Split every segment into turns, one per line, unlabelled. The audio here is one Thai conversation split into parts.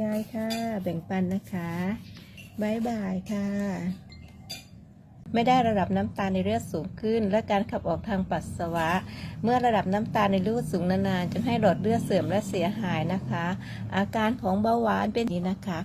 ยายค่ะ แบ่งปันนะคะบายบายค่ะ ไม่ได้ระดับน้ำตาลในเลือดสูงขึ้น และการขับออกทางปัสสาวะ เมื่อระดับน้ำตาลในเลือดสูงนานๆจนให้หลอดเลือดเสื่อมและเสียหายนะคะ อาการของเบาหวานเป็นนี้นะคะ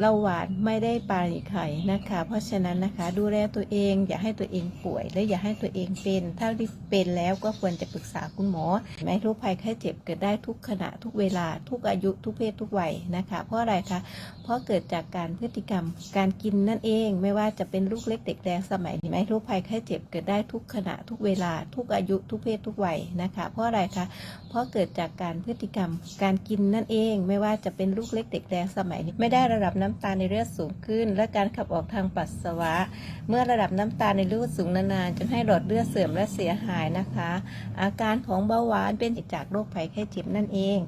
เราหวานไม่ได้ปานิไข่นะคะ เพราะฉะนั้นนะคะ ดูแลตัวเองอย่าให้ตัวเองป่วย และอย่าให้ตัวเองเป็น ถ้าเป็นแล้วก็ควรจะปรึกษาคุณหมอแม้โรคภัยไข้เจ็บเกิดได้ทุกขณะทุกเวลาทุกอายุทุกเพศทุกวัยนะคะ เพราะอะไรคะเพราะเกิดจากการพฤติกรรมการกินนั่นเองไม่ว่าจะเป็นลูกเล็กเด็กแดงสมัยนี้ไมโรคภัยไข้เจ็บเกิดได้ทุกขณะทุกเวลาทุกอายุทุกเพศทุกวัยนะคะ เพราะอะไรคะเพราะเกิดจากการพฤติกรรมการกินนั่นเอง ไม่ว่าจะเป็นลูกเล็กเด็กแดงสมัยนี้ไม่ได้ระดับน้ำตาลในเลือดสูงขึ้น และการขับออกทางปัสสาวะ เมื่อระดับน้ำตาลในเลือดสูงนานๆจนให้หลอดเลือดเสื่อมและเสียหายนะคะ อาการของเบาหวานเป็นจากโรคภัยไข้เจ็บนั่นเอง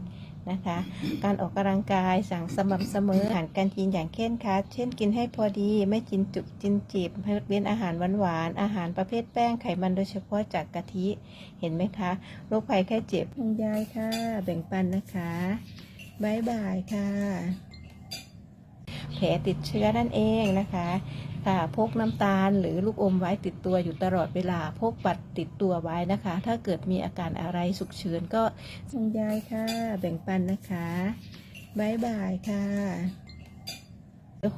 นะคะ การออกกำลังกายสั่งสม่ำเสมออาหารการกินอย่างเข้มขัดเช่นกินให้พอดีไม่กินจุกจินจีบให้เว้นอาหารหวานๆอาหารประเภทแป้งไขมันโดยเฉพาะจากกะทิเห็นไหมคะโรคภัยไข้เจ็บคุณยายค่ะ แบ่งปันนะคะบายบายค่ะ แผลติดเชื้อนั่นเองนะคะค่ะพกน้ำตาลหรือลูกอมไว้ติดตัวอยู่ตลอดเวลาพกบัตรติดตัวไว้นะคะ ถ้าเกิดมีอาการอะไรฉุกเฉินก็คุณยายค่ะ แบ่งปันนะคะบายบายค่ะ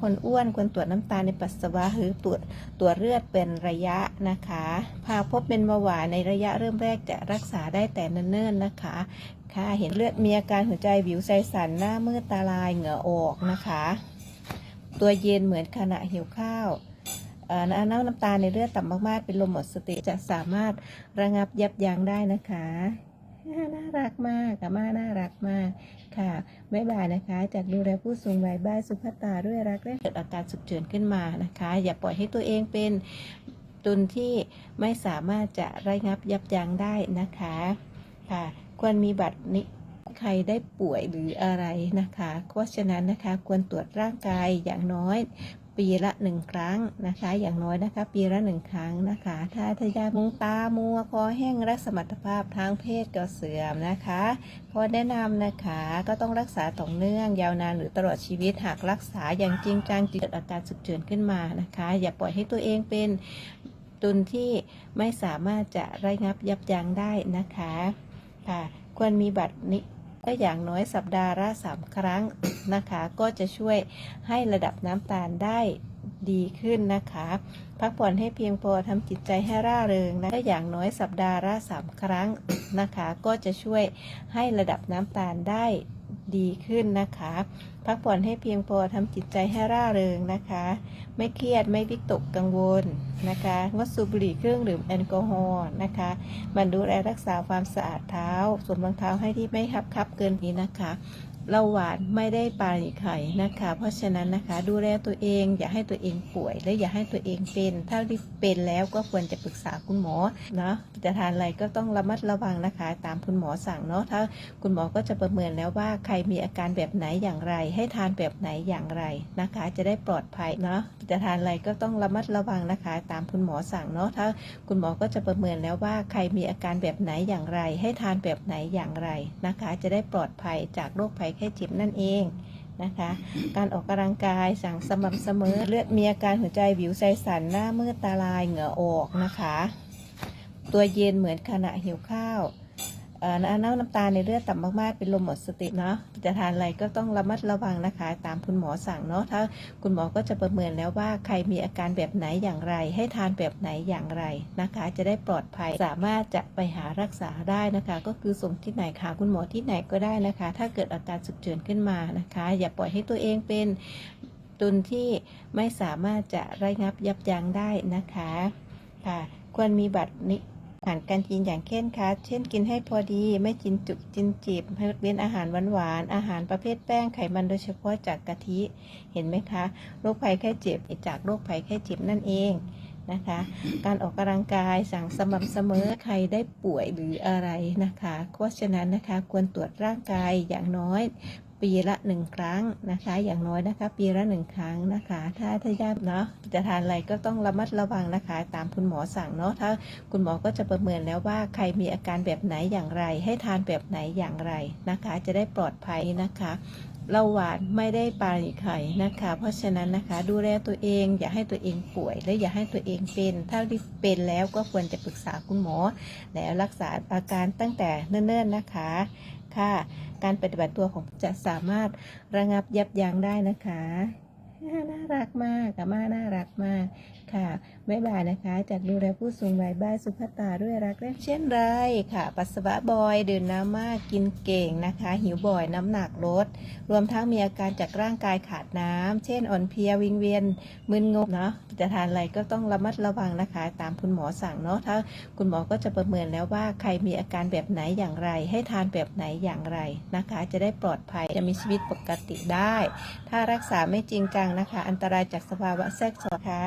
คนอ้วนควรตรวจน้ำตาลในปัสสาวะหรือตรวจตรวจเลือดเป็นระยะนะคะหากพบเป็นเบาหวานในระยะเริ่มแรกจะรักษาได้แต่เนิ่นๆนะคะ ค่ะเห็นเลือดมีอาการหัวใจวิวใจสั่นหน้ามืดตาลายเหงื่อออกนะคะ ตัวเย็นเหมือนขณะหิวข้าวอ่อน้ำน้ำตาลในเลือดต่ำมากๆ เป็นลมหมดสติจะสามารถระงับยับยั้งได้นะคะ น่ารักมากกับมาน่ารักมากค่ะบ๊ายบายนะคะ จากดูแลผู้สูงวัยบ้านสุภาตาด้วยรักและเกิดอาการสุกเฉินขึ้นมานะคะ อย่าปล่อยให้ตัวเองเป็นตุนที่ไม่สามารถจะระงับยับยั้งได้นะคะ ค่ะ ควรมีบัตรนี้ ใครได้ป่วยหรืออะไรนะคะ เพราะฉะนั้นนะคะควรตรวจร่างกายอย่างน้อยปีละหนึ่งครั้งนะคะ อย่างน้อยนะคะ ปีละหนึ่งครั้งนะคะ ถ้าทายามุงตามัวคอแห้งและสมรรถภาพทางเพศก็เสื่อมนะคะขอแนะนำนะคะก็ต้องรักษาต่อเนื่องยาวนานหรือตลอดชีวิตหากรักษาอย่างจริงจังจะเกิดอาการสุกเฉินขึ้นมานะคะ อย่าปล่อยให้ตัวเองเป็นตุนที่ไม่สามารถจะระงับยับยั้งได้นะคะค่ะควรมีบัตรนี้ ก็อย่างน้อยสัปดาห์ละสามครั้งนะคะ ก็จะช่วยให้ระดับน้ำตาลได้ดีขึ้นนะคะ พักผ่อนให้เพียงพอทำจิตใจให้ร่าเริงนะก็อย่างน้อยสัปดาห์ละสามครั้งนะคะ ก็จะช่วยให้ระดับน้ำตาลได้ดีขึ้นนะคะพักผ่อนให้เพียงพอทำจิตใจให้ร่าเริงนะคะ ไม่เครียดไม่วิตกกังวลนะคะงดสูบบุหรี่เครื่องดื่มแอลกอฮอล์นะคะมันดูแลรักษาความสะอาดเท้าสวมรองเท้าให้ที่ไม่คับคับเกินนี้นะคะเราหวานไม่ได้ปานิไข่นะคะ เพราะฉะนั้นนะคะ ดูแลตัวเอง อย่าให้ตัวเองป่วย และอย่าให้ตัวเองเป็น ถ้าที่เป็นแล้วก็ควรจะปรึกษาคุณหมอเนาะจะทานอะไรก็ต้องระมัดระวังนะคะ ตามคุณหมอสั่งเนาะถ้าคุณหมอก็จะประเมินแล้วว่าใครมีอาการแบบไหนอย่างไรให้ทานแบบไหนอย่างไรนะคะ จะได้ปลอดภัยเนาะจะทานอะไรก็ต้องระมัดระวังนะคะ ตามคุณหมอสั่งเนาะถ้าคุณหมอก็จะประเมินแล้วว่าใครมีอาการแบบไหนอย่างไร ให้ทานแบบไหนอย่างไรนะคะ จะได้ปลอดภัยจากโรคภัยไข้เจ็บนั่นเองนะคะ การออกกำลังกายสั่งสม่ำเสมอเลือดมีอาการหัวใจวิวใจสั่นหน้ามืดตาลายเหงื่อออกนะคะ ตัวเย็นเหมือนขณะหิวข้าว น้ำน้ำตาลในเลือดต่ำมากๆ เป็นลมหมดสติเนาะจะทานอะไรก็ต้องระมัดระวังนะคะ ตามคุณหมอสั่งเนาะถ้าคุณหมอก็จะประเมินแล้วว่าใครมีอาการแบบไหนอย่างไร ให้ทานแบบไหนอย่างไรนะคะ จะได้ปลอดภัยสามารถจะไปหารักษาได้นะคะ ก็คือส่งที่ไหนค่ะคุณหมอที่ไหนก็ได้นะคะ ถ้าเกิดอาการฉุกเฉินขึ้นมานะคะ อย่าปล่อยให้ตัวเองเป็นตุนที่ไม่สามารถจะระงับยับยั้งได้นะคะค่ะควรมีบัตรนี้ อาหารการกินอย่างเข้มขัดเช่นกินให้พอดีไม่กินจุกจินจีบให้เว้นอาหารหวานๆอาหารประเภทแป้งไขมันโดยเฉพาะจากกะทิเห็นไหมคะโรคภัยไข้เจ็บจากโรคภัยไข้เจ็บนั่นเองนะคะ การออกกำลังกายสั่งสม่ำเสมอใครได้ป่วยหรืออะไรนะคะ เพราะฉะนั้นนะคะควรตรวจร่างกายอย่างน้อย ปีละหนึ่งครั้งนะคะ อย่างน้อยนะคะ ปีละหนึ่งครั้งนะคะ ถ้าถ้าญาติเนาะจะทานอะไรก็ต้องระมัดระวังนะคะ ตามคุณหมอสั่งเนาะถ้าคุณหมอก็จะประเมินแล้วว่าใครมีอาการแบบไหนอย่างไร ให้ทานแบบไหนอย่างไรนะคะ จะได้ปลอดภัยนะคะ เราหวานไม่ได้ปานิไข่นะคะ เพราะฉะนั้นนะคะ ดูแลตัวเอง อย่าให้ตัวเองป่วย และอย่าให้ตัวเองเป็น ถ้าที่เป็นแล้วก็ควรจะปรึกษาคุณหมอ แล้วรักษาอาการตั้งแต่เนิ่นๆนะคะค่ะ การปฏิบัติตัวของจะสามารถระงับยับยั้งได้นะคะ น่ารักมากอาม่าน่ารักมาก ค่ะบ๊ายบายนะคะ จากดูแลผู้สูงวัยบ้านสุภาตาด้วยรักและเช่นไรค่ะ ปัสสาวะบ่อยดื่มน้ำมากกินเก่งนะคะ หิวบ่อยน้ำหนักลด รวมทั้งมีอาการจากร่างกายขาดน้ำเช่นอ่อนเพลียวิงเวียนมึนงงเนาะจะทานอะไรก็ต้องระมัดระวังนะคะ ตามคุณหมอสั่งเนาะถ้าคุณหมอก็จะประเมินแล้วว่าใครมีอาการแบบไหนอย่างไร ให้ทานแบบไหนอย่างไรนะคะ จะได้ปลอดภัยจะมีชีวิตปกติได้ ถ้ารักษาไม่จริงจังนะคะ อันตรายจากสภาวะแทรกซ้อนนะคะ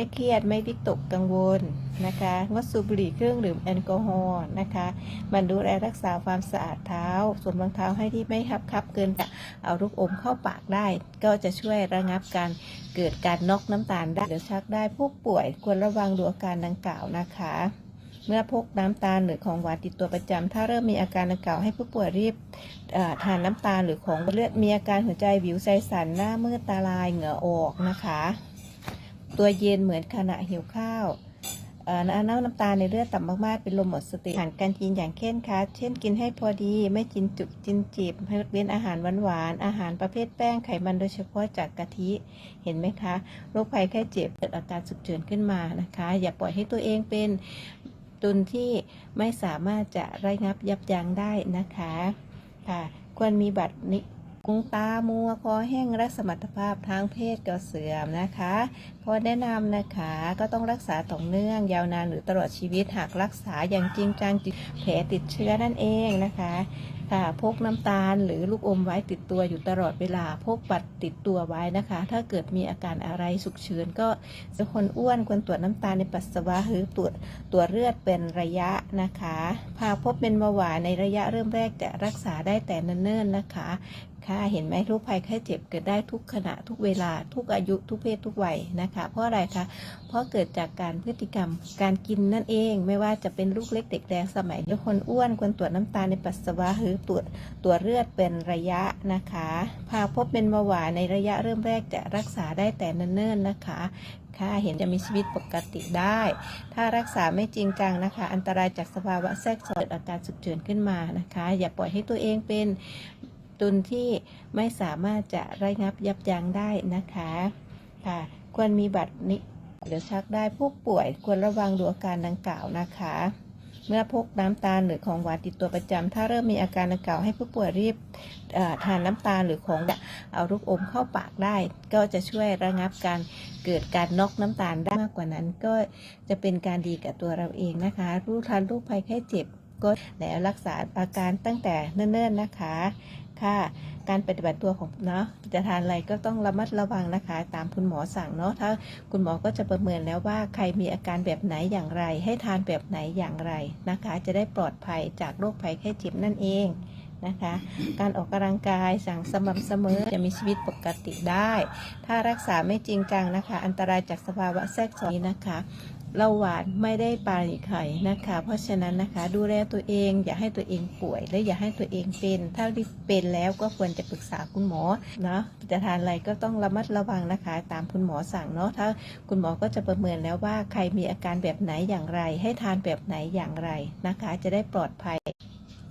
ไม่เครียดไม่วิตกกังวลนะคะงดสูบบุหรี่เครื่องดื่มแอลกอฮอล์นะคะมันดูแลรักษาความสะอาดเท้าสวมรองเท้าให้ที่ไม่คับคับเกินกะเอาลูกอมเข้าปากได้ ก็จะช่วยระงับการเกิดการนอกน้ำตาลได้หรือชักได้ผู้ป่วยควรระวังดูอาการดังกล่าวนะคะเมื่อพกน้ำตาลหรือของหวานติดตัวประจำถ้าเริ่มมีอาการดังกล่าวให้ผู้ป่วยรีบทานน้ำตาลหรือของเลือดมีอาการหัวใจวิวใจสั่นหน้ามืดตาลายเหงื่อออกนะคะ ตัวเย็นเหมือนขณะหิวข้าวน้ำน้ำตาในเลือดต่ำมากๆ เป็นลมหมดสติอาหารการกินอย่างเคร่งครัด เช่นกินให้พอดี ไม่กินจุกกินจิบให้เว้นอาหารหวานๆ อาหารประเภทแป้งไขมันโดยเฉพาะจากกะทิ เห็นไหมคะ โรคภัยแค่เจ็บเกิดอาการฉุกเฉินขึ้นมานะคะ อย่าปล่อยให้ตัวเองเป็นตุนที่ไม่สามารถจะระงับยับยั้งได้นะคะ ค่ะ ควรมีบัตรนิ งตามัวคอแห้งและสมรรถภาพทางเพศก็เสื่อมนะคะขอแนะนำนะคะก็ต้องรักษาต่อเนื่องยาวนานหรือตลอดชีวิตหากรักษาอย่างจริงจังจิแผลติดเชื้อนั่นเองนะคะค่ะพกน้ำตาลหรือลูกอมไว้ติดตัวอยู่ตลอดเวลาพกบัตรติดตัวไว้นะคะ ถ้าเกิดมีอาการอะไรฉุกเฉินก็จะคนอ้วนควรตรวจน้ำตาลในปัสสาวะหรือตรวจตรวจเลือดเป็นระยะนะคะหากพบเป็นเบาหวานในระยะเริ่มแรกจะรักษาได้แต่เนิ่นๆนะคะ ค่ะเห็นไหมโรคภัยไข้เจ็บเกิดได้ทุกขณะทุกเวลาทุกอายุทุกเพศทุกวัยนะคะ เพราะอะไรคะเพราะเกิดจากการพฤติกรรมการกินนั่นเอง ไม่ว่าจะเป็นลูกเล็กเด็กแดงสมัยนี้คนอ้วนควรตรวจน้ำตาลในปัสสาวะหรือตรวจตรวจเลือดเป็นระยะนะคะหาพบเป็นเบาหวานในระยะเริ่มแรกจะรักษาได้แต่เนิ่นๆนะคะค่ะเห็นจะมีชีวิตปกติได้ ถ้ารักษาไม่จริงจังนะคะ อันตรายจากสภาวะแทรกซ้อนอาการฉุกเฉินขึ้นมานะคะ อย่าปล่อยให้ตัวเองเป็น ตุนที่ไม่สามารถจะระงับยับยั้งได้นะคะค่ะควรมีบัตรนิหรือชักได้ผู้ป่วยควรระวังดูอาการดังกล่าวนะคะ เมื่อพกน้ำตาลหรือของหวานติดตัวประจำถ้าเริ่มมีอาการดังกล่าวให้ผู้ป่วยรีบทานน้ำตาลหรือของเอาลูกอมเข้าปากได้ ก็จะช่วยระงับการเกิดการนอกน้ำตาลได้มากกว่านั้น ก็จะเป็นการดีกับตัวเราเองนะคะ รู้ทันรูปภัยแค่เจ็บก็แล้วรักษาอาการตั้งแต่เนิ่นๆนะคะ ค่ะ การปฏิบัติตัวของเนาะจะทานอะไรก็ต้องระมัดระวังนะคะ ตามคุณหมอสั่งเนาะถ้าคุณหมอก็จะประเมินแล้วว่าใครมีอาการแบบไหนอย่างไร ให้ทานแบบไหนอย่างไรนะคะ จะได้ปลอดภัยจากโรคภัยแค่เจ็บนั่นเองนะคะ การออกกำลังกายสั่งสม่ำเสมอจะมีชีวิตปกติได้ ถ้ารักษาไม่จริงจังนะคะ อันตรายจากสภาวะแทรกซ้อนนี้นะคะ เราหวานไม่ได้ปานิไข่นะคะ เพราะฉะนั้นนะคะ ดูแลตัวเองอย่าให้ตัวเองป่วย และอย่าให้ตัวเองเป็น ถ้าที่เป็นแล้วก็ควรจะปรึกษาคุณหมอเนาะจะทานอะไรก็ต้องระมัดระวังนะคะ ตามคุณหมอสั่งเนาะถ้าคุณหมอก็จะประเมินแล้วว่าใครมีอาการแบบไหนอย่างไร ให้ทานแบบไหนอย่างไรนะคะ จะได้ปลอดภัย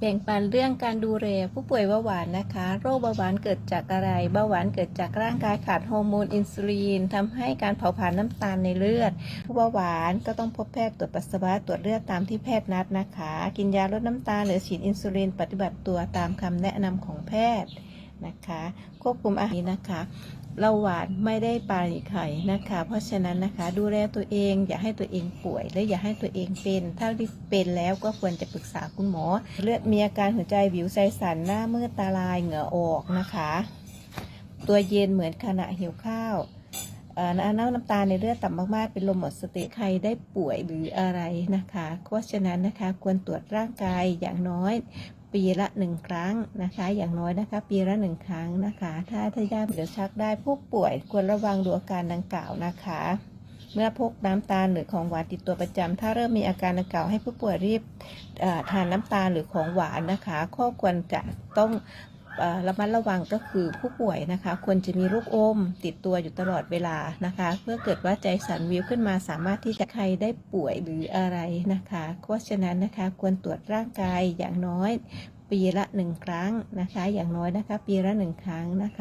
แบ่งปันเรื่องการดูแลผู้ป่วยเบาหวานนะคะ โรคเบาหวานเกิดจากอะไร เบาหวานเกิดจากร่างกายขาดฮอร์โมนอินซูลินทำให้การเผาผลาญน้ำตาลในเลือด ผู้เบาหวานก็ต้องพบแพทย์ตรวจปัสสาวะตรวจเลือดตามที่แพทย์นัดนะคะ กินยาลดน้ำตาลหรือฉีดอินซูลินปฏิบัติตัวตามคำแนะนำของแพทย์นะคะ ควบคุมอาหารนะคะ เราหวานไม่ได้ปานิไข่นะคะ เพราะฉะนั้นนะคะ ดูแลตัวเอง อย่าให้ตัวเองป่วย และอย่าให้ตัวเองเป็น ถ้าที่เป็นแล้วก็ควรจะปรึกษาคุณหมอ เลือดมีอาการหัวใจวิวใจสั่นหน้ามืดตาลายเหงื่อออกนะคะ ตัวเย็นเหมือนขณะหิวข้าวน้ำน้ำตาในเลือดต่ำมากๆ เป็นลมหมดสติใครได้ป่วยหรืออะไรนะคะ เพราะฉะนั้นนะคะควรตรวจร่างกายอย่างน้อย ปีละหนึ่งครั้งนะคะ อย่างน้อยนะคะ ปีละหนึ่งครั้งนะคะ ถ้าถ้ายาติหรือชักได้ผู้ป่วยควรระวังดูอาการดังกล่าวนะคะ เมื่อพกน้ำตาลหรือของหวานติดตัวประจำถ้าเริ่มมีอาการดังกล่าวให้ผู้ป่วยรีบทานน้ำตาลหรือของหวานนะคะ ข้อควรจะต้อง ระมัดระวังก็คือผู้ป่วยนะคะควรจะมีลูกอมติดตัวอยู่ตลอดเวลานะคะ เพื่อเกิดว่าใจสั่นวิวขึ้นมาสามารถที่จะใครได้ป่วยหรืออะไรนะคะเพราะฉะนั้นนะคะควรตรวจร่างกายอย่างน้อย ปีละหนึ่งครั้งนะคะ อย่างน้อยนะคะ ปีละหนึ่งครั้งนะคะ